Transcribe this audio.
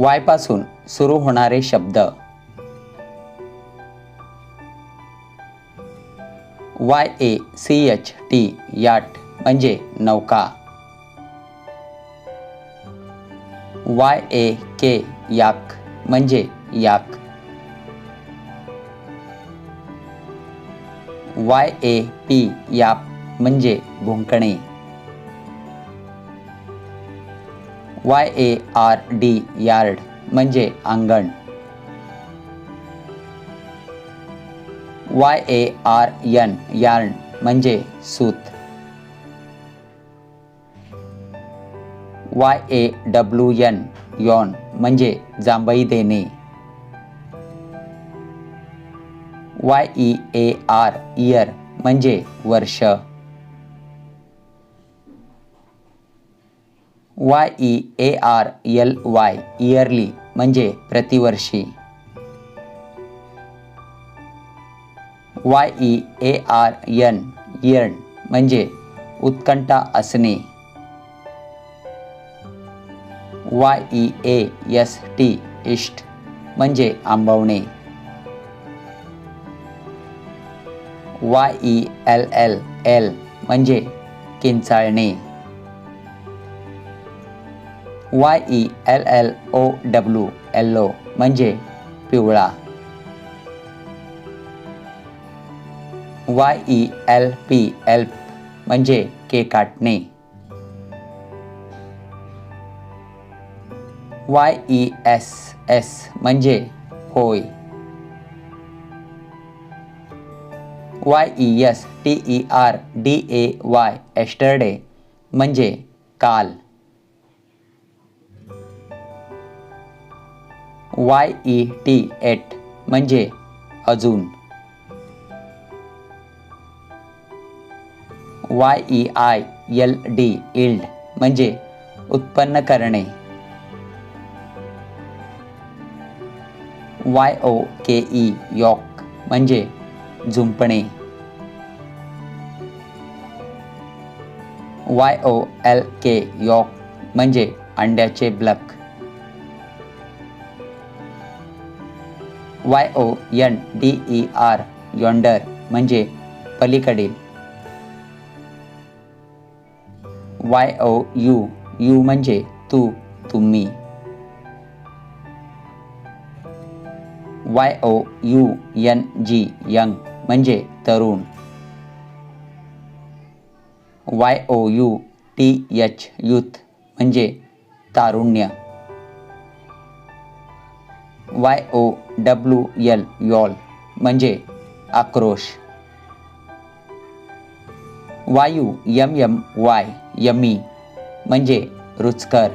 वायपासून सुरू होणारे शब्द. Y A C H T yacht म्हणजे नौका. वाय ए के याक म्हणजे याक. वाय ए पी याप म्हणजे भुंकणे. Y A R D yard म्हणजे अंगण. Y A R N yarn म्हणजे सूत. Y A W yawn yawn म्हणजे जांभई देणे. Y E A R year म्हणजे वर्ष. Y E A R L Y yearly म्हणजे प्रतिवर्षी. Y E A R N yearn म्हणजे उत्कंठा असणे. Y E A S T yeast म्हणजे आंबवणे. Y E L L yell म्हणजे किंचाळणे. Y E L L O W yellow म्हणजे पिवळा. Y E L P yelp म्हणजे के काटणे. Y E S S yes होय. Y E S T E R D A Y yesterday म्हणजे काल. Y E T yet म्हणजे अजून. Y E I L D yield म्हणजे उत्पन्न करणे. Y O K E yoke म्हणजे झुंपणे. Y O L K yolk म्हणजे अंड्याचे block. Y O N D E R yonder म्हणजे पलीकडील. वाय ओ यू यू म्हणजे तू तुम्ही. Y O U N G young म्हणजे तरुण. Y O U T H youth म्हणजे तारुण्य. Y O W L yowl म्हणजे आक्रोश. वायू यम यम वाय यमी म्हणजे रुचकर.